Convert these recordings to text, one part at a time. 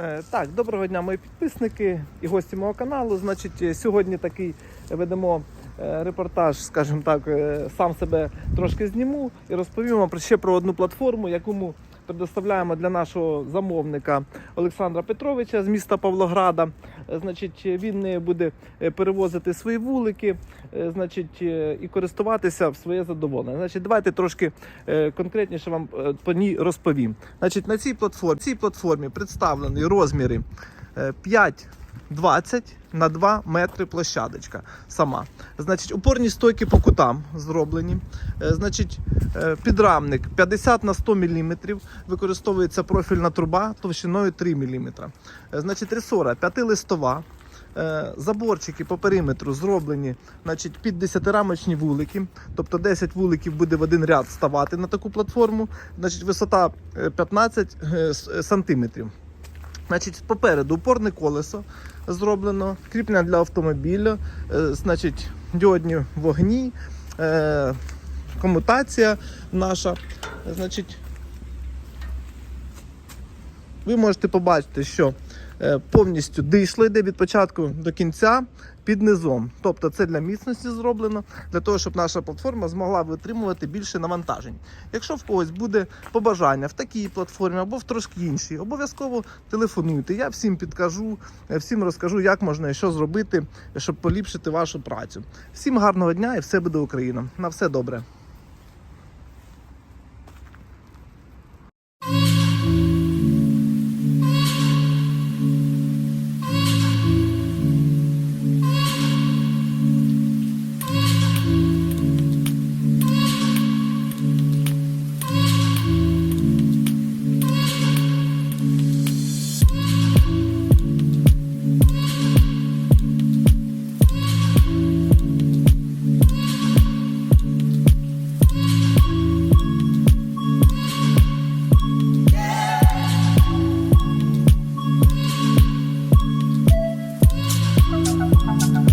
Е, Так, доброго дня, мої підписники і гості мого каналу. Значить, е, сьогодні такий ведемо е, репортаж, скажімо так, сам себе трошки зніму і розповім вам ще про одну платформу, яку Тобто предоставляємо для нашого замовника Олександра Петровича з міста Павлограда. Значить, Він не буде е, перевозити свої вулики е, значить, е, і користуватися в своє задоволення. Значить, Давайте трошки конкретніше вам по ній розповім. Значить, На цій платформі, цій платформі представлені розміри 5 20 на 2 метри площадочка сама. Значить, Упорні стойки по кутам зроблені. Е, значить, е, Підрамник 50 на 100 мм. Використовується профільна труба товщиною 3 мм. Е, значить, Ресора 5-листова. Заборчики по периметру зроблені значить, під 10-рамочні вулики. Тобто 10 вуликів буде в один ряд ставати на таку платформу. Значить, Висота 15 сантиметрів. Значить, попереду упорне колесо зроблено, кріплення для автомобіля, е, значить, діодні вогні, е, комутація наша. Значить, ви можете побачити, що повністю дишло йде від початку до кінця під низом. Тобто це для міцності зроблено, для того, щоб наша платформа змогла витримувати більше навантажень. Якщо в когось буде побажання в такій платформі або в трошки іншій, обов'язково телефонуйте. Я всім підкажу, е, всім розкажу, як можна і що зробити, щоб поліпшити вашу працю. Всім гарного дня і все буде Україна. На все добре. Bye.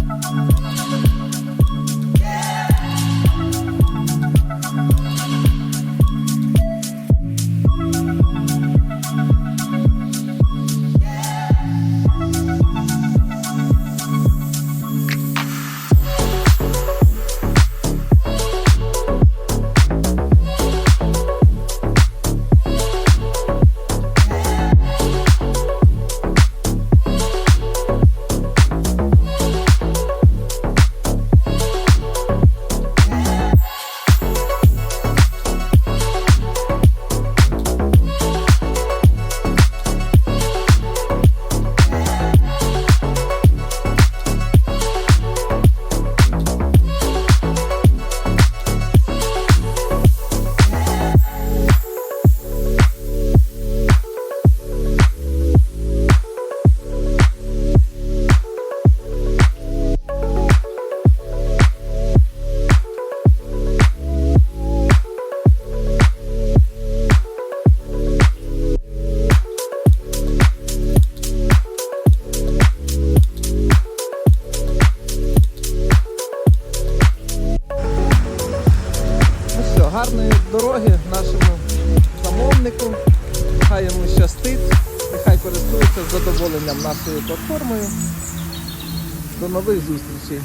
Гарної дороги нашому замовнику. Хай йому щастить, нехай користується задоволенням нашою платформою. До нових зустрічей.